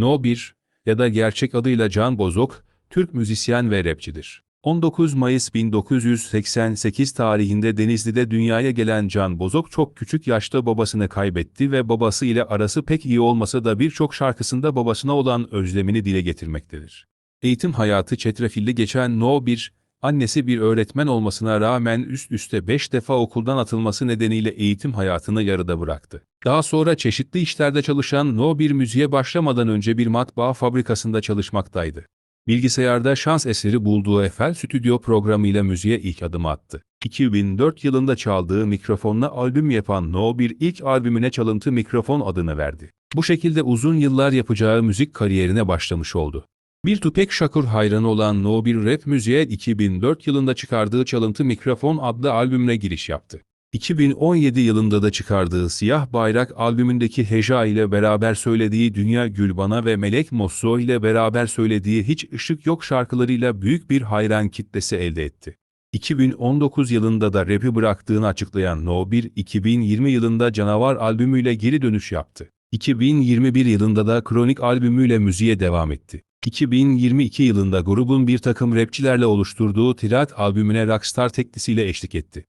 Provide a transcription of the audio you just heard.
No 1 ya da gerçek adıyla Can Bozok, Türk müzisyen ve rapçidir. 19 Mayıs 1988 tarihinde Denizli'de dünyaya gelen Can Bozok çok küçük yaşta babasını kaybetti ve babası ile arası pek iyi olmasa da birçok şarkısında babasına olan özlemini dile getirmektedir. Eğitim hayatı çetrefilli geçen No 1, annesi bir öğretmen olmasına rağmen üst üste 5 defa okuldan atılması nedeniyle eğitim hayatını yarıda bıraktı. Daha sonra çeşitli işlerde çalışan No 1 müziğe başlamadan önce bir matbaa fabrikasında çalışmaktaydı. Bilgisayarda şans eseri bulduğu Eiffel Stüdyo programıyla müziğe ilk adımı attı. 2004 yılında çaldığı mikrofonla albüm yapan No 1 ilk albümüne çalıntı mikrofon adını verdi. Bu şekilde uzun yıllar yapacağı müzik kariyerine başlamış oldu. Bir Tupac Shakur hayranı olan No 1 rap müziğe 2004 yılında çıkardığı Çalıntı Mikrofon adlı albümüne giriş yaptı. 2017 yılında da çıkardığı Siyah Bayrak albümündeki Heja ile beraber söylediği Dünya Gül Bana ve Melek Mosso ile beraber söylediği Hiç Işık Yok şarkılarıyla büyük bir hayran kitlesi elde etti. 2019 yılında da rap'i bıraktığını açıklayan No 1, 2020 yılında Canavar albümüyle geri dönüş yaptı. 2021 yılında da Kronik albümüyle müziğe devam etti. 2022 yılında grubun bir takım rapçilerle oluşturduğu Tirat albümüne Rockstar teklisiyle eşlik etti.